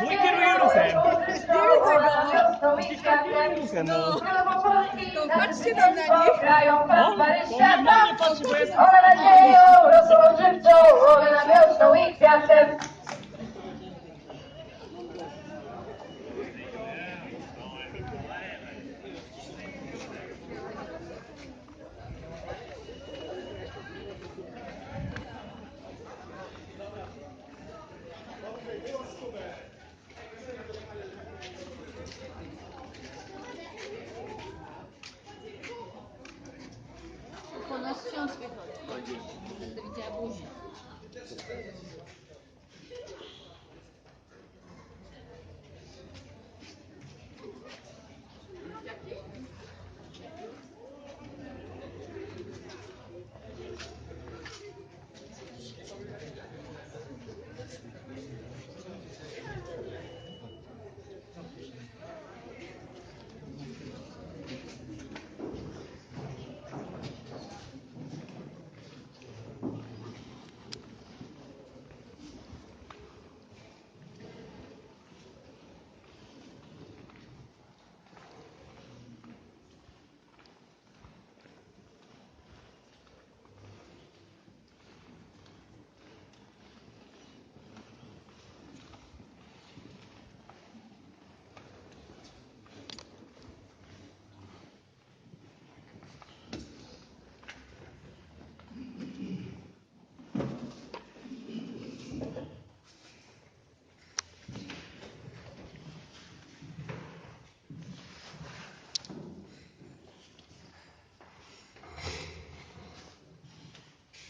Mój kieruje ruchem. Nie widzę go. Gdzieś tam kieruje ruchem. No. To patrzcie tam na nich. On, on nie patrzy, bo jest... One nadzieją rozłożywczą, one na wiosną i kwiatem. اللي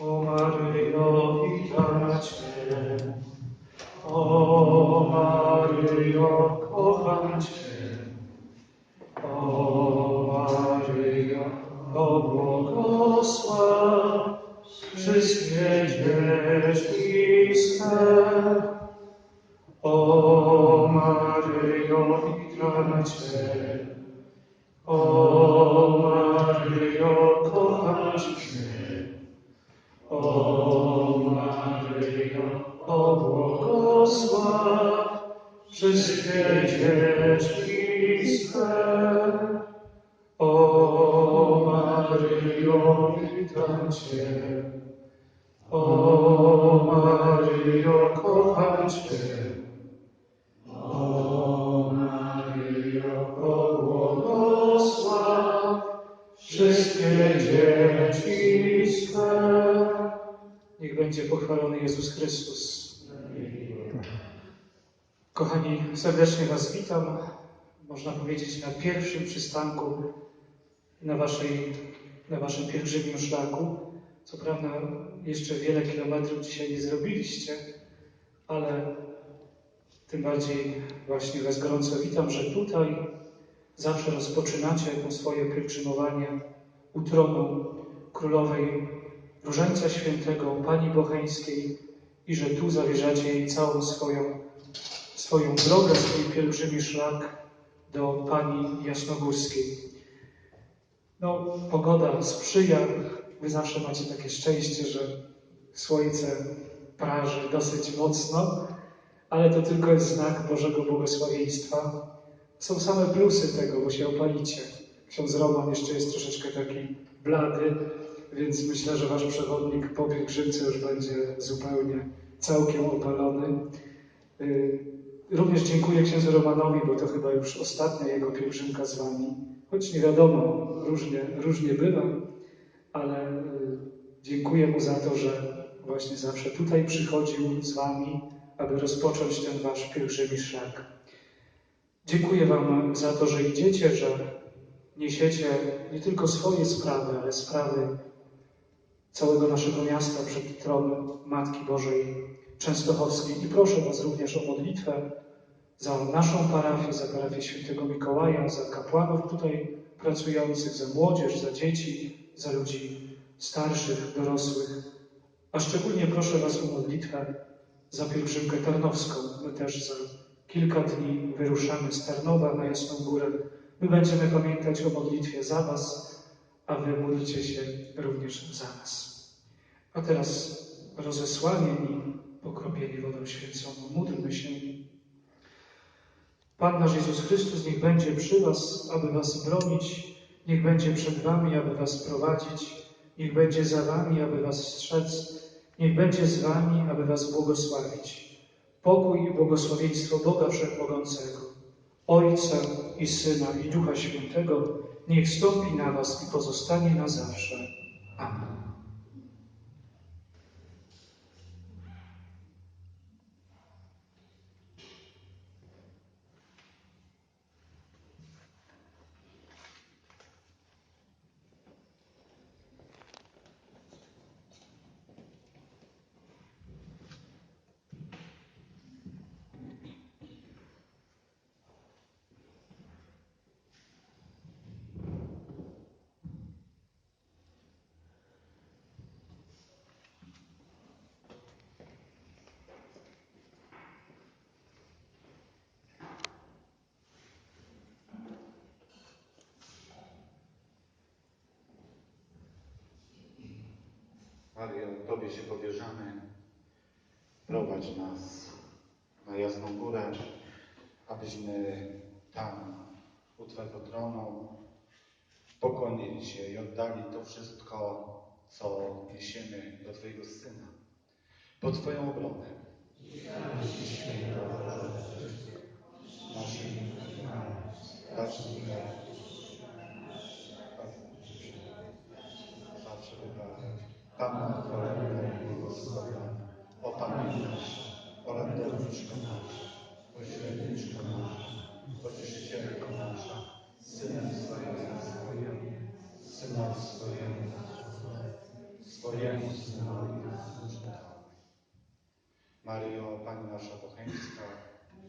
O Maryjo, witam Cię. O Maryjo, kocham Cię. O Maryjo, o błogosław wszystkie dzieci swe. O Maryjo, witam Cię. O Maryjo, kocham Cię. Maryjo, o błogosław wszystkie dzieci swe. O Maryjo, witam Cię. O Maryjo, kocham Cię. O Maryjo, o błogosław wszystkie dzieci swe. Niech będzie pochwalony Jezus Chrystus. Kochani, serdecznie Was witam. Można powiedzieć na pierwszym przystanku na, waszej, na Waszym pielgrzymim szlaku. Co prawda jeszcze wiele kilometrów dzisiaj nie zrobiliście, ale tym bardziej właśnie Was gorąco witam, że tutaj zawsze rozpoczynacie swoje pielgrzymowanie u tronu Królowej Różańca Świętego, Pani Bocheńskiej i że tu zawierzacie jej całą swoją, swoją drogę, swój pielgrzymi szlak do Pani Jasnogórskiej. No, pogoda sprzyja. Wy zawsze macie takie szczęście, że słońce praży dosyć mocno, ale to tylko jest znak Bożego błogosławieństwa. Są same plusy tego, bo się opalicie. Ksiądz Roman jeszcze jest troszeczkę taki blady, więc myślę, że wasz przewodnik po pielgrzymce już będzie zupełnie całkiem opalony. Y, Również dziękuję księdzu Romanowi, bo to chyba już ostatnia jego pielgrzymka z wami. Choć nie wiadomo, różnie, różnie bywa, ale y, dziękuję mu za to, że właśnie zawsze tutaj przychodził z wami, aby rozpocząć ten wasz pielgrzymi szlak. Dziękuję Wam za to, że idziecie, że niesiecie nie tylko swoje sprawy, ale sprawy całego naszego miasta przed tron Matki Bożej Częstochowskiej. I proszę Was również o modlitwę za naszą parafię, za parafię Świętego Mikołaja, za kapłanów tutaj pracujących, za młodzież, za dzieci, za ludzi starszych, dorosłych. A szczególnie proszę Was o modlitwę za pielgrzymkę tarnowską. My też za kilka dni wyruszamy z Tarnowa na Jasną Górę. My będziemy pamiętać o modlitwie za Was, a Wy módlcie się również za nas. A teraz rozesłanie i pokropienie wodą święconą. Módlmy się Pan nasz Jezus Chrystus niech będzie przy was, aby was bronić, niech będzie przed wami, aby was prowadzić, niech będzie za wami, aby was strzec, niech będzie z wami, aby was błogosławić. Pokój i błogosławieństwo Boga Wszechmogącego, Ojca i Syna i Ducha Świętego, niech stąpi na was i pozostanie na zawsze. Amen. Mario, Tobie się powierzamy. Prowadź nas na jasną górę, abyśmy tam, u Twego tronu, pokonili się i oddali to wszystko, co niesiemy do Twojego Syna, po Twoją obronę. Naszym Naszym zawsze swojemu Synowi służbowali. Maryjo, Pani nasza bocheńska,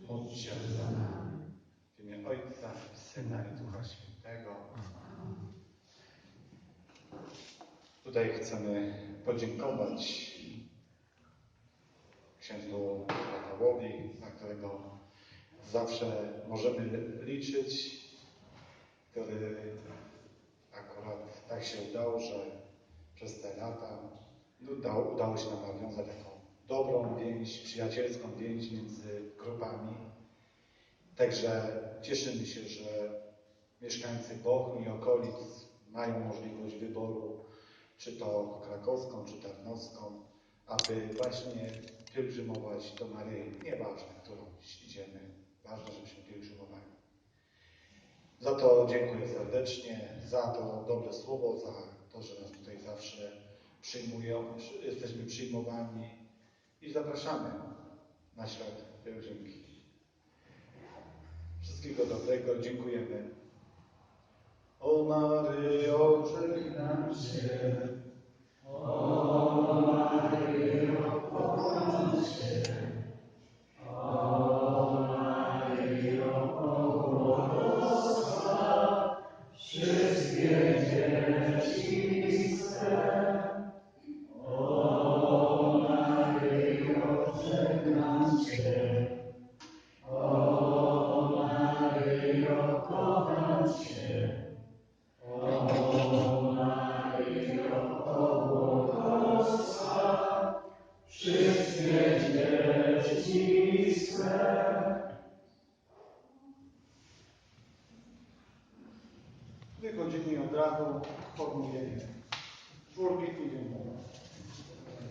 módl się za nami. W imię Ojca, Syna i Ducha Świętego. Tutaj chcemy podziękować księdzu Rafałowi, na którego zawsze możemy liczyć, który akurat tak się udało, że przez te lata no, udało, się nam nawiązać taką dobrą więź, przyjacielską więź między grupami. Także cieszymy się, że mieszkańcy Bochni i okolic mają możliwość wyboru, czy to krakowską, czy tarnowską, aby właśnie pielgrzymować do Maryi. Nieważne, którą idziemy, ważne, żebyśmy pielgrzymowali. Za to dziękuję serdecznie, za to dobre słowo, za to, że nas tutaj zawsze przyjmują, jesteśmy przyjmowani i zapraszamy na ślad pielgrzymki. Wszystkiego dobrego, dziękujemy. od razu podniesienia. Czwórki tydzień temu.